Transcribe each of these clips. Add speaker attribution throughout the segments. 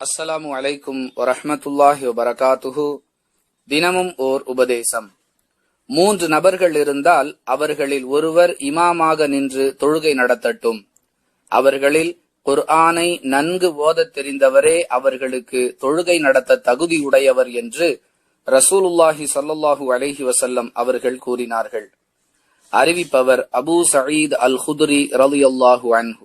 Speaker 1: அஸ்ஸலாமு அலைக்கும் வரஹமத்துல்லாஹி வபரகாத்துஹு. தினமும் ஓர் உபதேசம். மூன்று நபர்கள் இருந்தால் அவர்களில் ஒருவர் இமாமாக நின்று தொழுகை நடத்தட்டும். அவர்களில் குர்ஆனை நன்கு ஓதத் தெரிந்தவரே அவர்களுக்கு தொழுகை நடத்த தகுதியுடையவர் என்று ரசூலுல்லாஹி ஸல்லல்லாஹு அலஹி வசல்லம் அவர்கள் கூறினார்கள். அறிவிப்பவர் அபூ சயீத் அல் ஹுதுரி ரலியல்லாஹு அன்ஹு.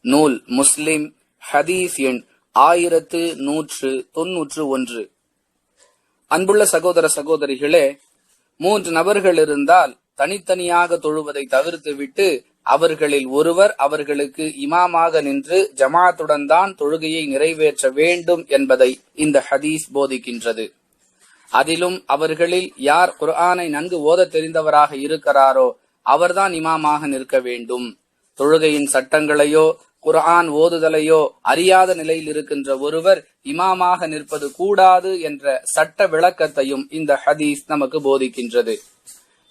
Speaker 1: நூல் முஸ்லிம் ஹதீஸ் எண் ஆயிரத்து நூற்று தொன்னூற்று ஒன்று. அன்புள்ள சகோதர சகோதரிகளே மூன்று நபர்கள் இருந்தால் தனித்தனியாக தொழுவதை தவிர்த்துவிட்டு அவர்களில் ஒருவர் அவர்களுக்கு இமாமாக நின்று ஜமாத்துடன் தான் தொழுகையை நிறைவேற்ற வேண்டும் என்பதை இந்த ஹதீஸ் போதிக்கின்றது. அதிலும் அவர்களில் யார் குர்ஆனை நன்கு ஓத தெரிந்தவராக இருக்கிறாரோ அவர்தான் இமாமாக நிற்க வேண்டும். தொழுகையின் சட்டங்களையோ குர்ஆன் ஓதுதலையோ அறியாத நிலையில் இருக்கின்ற ஒருவர் இமாமாக நிற்பது கூடாது என்ற சட்ட விளக்கத்தையும் இந்த ஹதீஸ் நமக்கு போதிக்கின்றது.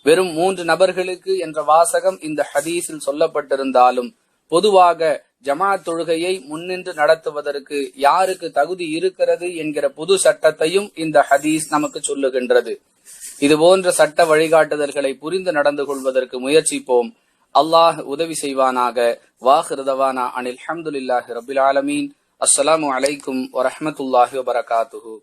Speaker 1: வெறும் மூன்று நபர்களுக்கு என்ற வாசகம் இந்த ஹதீஸில் சொல்லப்பட்டிருந்தாலும் பொதுவாக ஜமாத் தொழுகையை முன்னின்று நடத்துவதற்கு யாருக்கு தகுதி இருக்கிறது என்கிற புது சட்டத்தையும் இந்த ஹதீஸ் நமக்கு சொல்லுகின்றது. இது போன்ற சட்ட வழிகாட்டுதல்களை புரிந்து நடந்து கொள்வதற்கு முயற்சிப்போம். அல்லாஹ் உதவி செய்வானாக. வாஹிருதவானா அனில் அஹமதுல்லாஹி ரபில் ஆலமீன். அஸ்லாம் வலைக்கும் வரமத்துல்லாஹி வபரகாத்துஹூ.